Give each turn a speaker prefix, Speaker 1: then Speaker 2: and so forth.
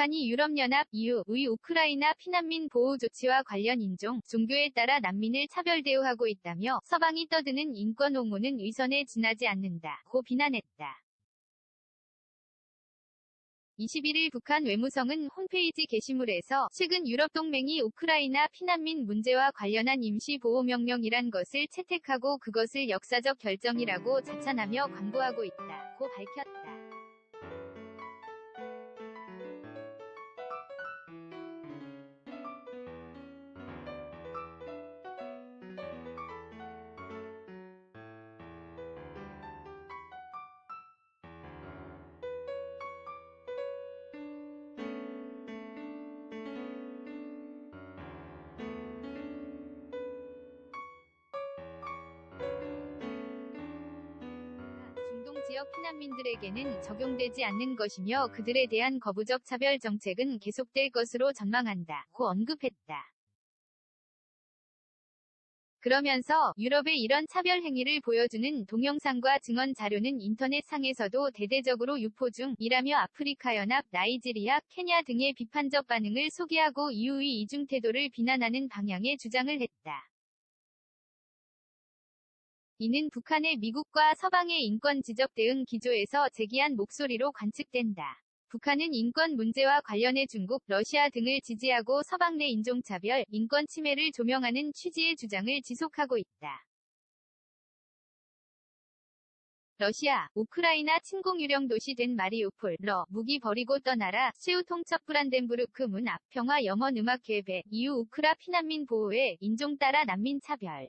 Speaker 1: 북한이 유럽연합 EU의 우크라이나 피난민 보호 조치와 관련 인종, 종교에 따라 난민을 차별 대우하고 있다며 서방이 떠드는 인권 옹호는 위선에 지나지 않는다고 비난했다. 21일 북한 외무성은 홈페이지 게시물에서 최근 유럽 동맹이 우크라이나 피난민 문제와 관련한 임시 보호 명령이란 것을 채택하고 그것을 역사적 결정이라고 자찬하며 광고하고 있다고 밝혔다. 지역 피난민들에게는 적용되지 않는 것이며 그들에 대한 거부적 차별 정책은 계속될 것으로 전망한다. 고 언급했다. 그러면서 유럽의 이런 차별 행위를 보여주는 동영상과 증언 자료는 인터넷상에서도 대대적으로 유포 중이라며 아프리카 연합, 나이지리아, 케냐 등의 비판적 반응을 소개하고 EU의 이중 태도를 비난하는 방향의 주장을 했다. 이는 북한의 미국과 서방의 인권 지적 대응 기조에서 제기한 목소리로 관측된다. 북한은 인권 문제와 관련해 중국, 러시아 등을 지지하고 서방 내 인종차별, 인권 침해를 조명하는 취지의 주장을 지속하고 있다. 러시아, 우크라이나 침공 유령 도시 된 마리우폴, 러, 무기 버리고 떠나라, 시우 통첩 브란덴부르크 문 앞, 평화 염원 음악 계획, 이후 우크라 피난민 보호에 인종 따라 난민 차별.